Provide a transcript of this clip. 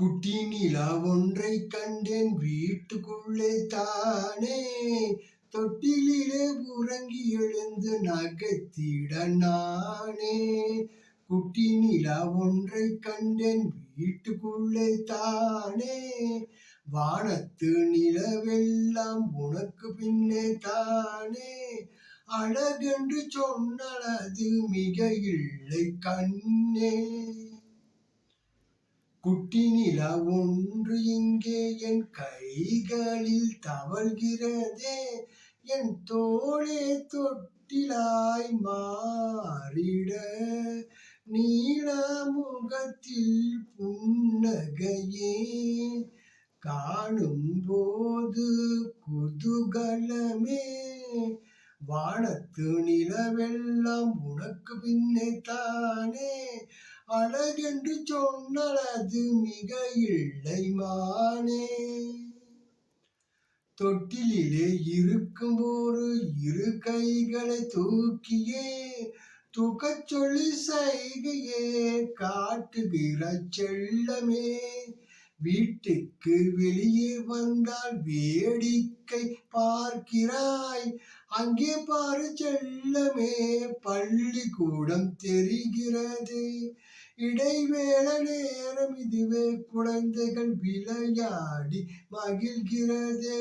குட்டி நிலா ஒன்றை கண்டேன் வீட்டுக்குள்ளே தானே. தொட்டிலே உறங்கி எழுந்து நகைத்திட நானே. குட்டி நிலா ஒன்றை கண்டேன் வீட்டுக்குள்ளே தானே. வானத்து நிலவெல்லாம் உனக்கு பின்னே தானே. அழகென்று சொன்னால் அது மிக இல்லை கண்ணே. குட்டி நிலா ஒன்று இங்கே என் கைகளில் தவழ்கிறதே என் தோளே தொட்டிலாய் மாறிட. நீல முகத்தில் புன்னகையே காணும் போது குதூகலமே வானத்து நிலவெல்லாம் உனக்கு பின்னே தானே அழகென்று சொன்னால் அது மிக இல்லை மானே தொட்டிலே இருக்கும் ஒரு இரு கைகளை தூக்கியே தூக்கச் சொல்லி சைகையே காட்டுகிற செல்லமே. வீட்டுக்கு வெளியே வந்தால் வேடிக்கை பார்க்கிறாய். அங்கே பாரு செல்லமே பள்ளிக்கூடம் தெரிகிறது. இடைவேள நேரம் இதுவே குழந்தைகள் விளையாடி மகிழ்கிறதே.